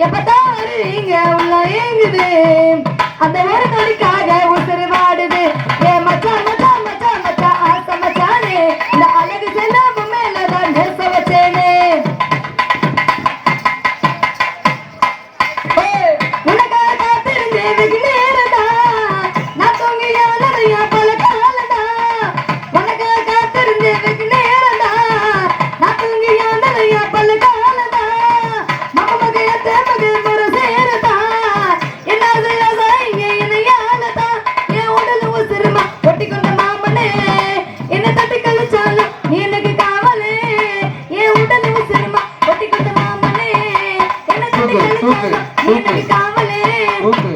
எப்பதான் வருவீங்க உள்ள ஏங்குது அந்த தூக்கு தூக்கு தூக்கு.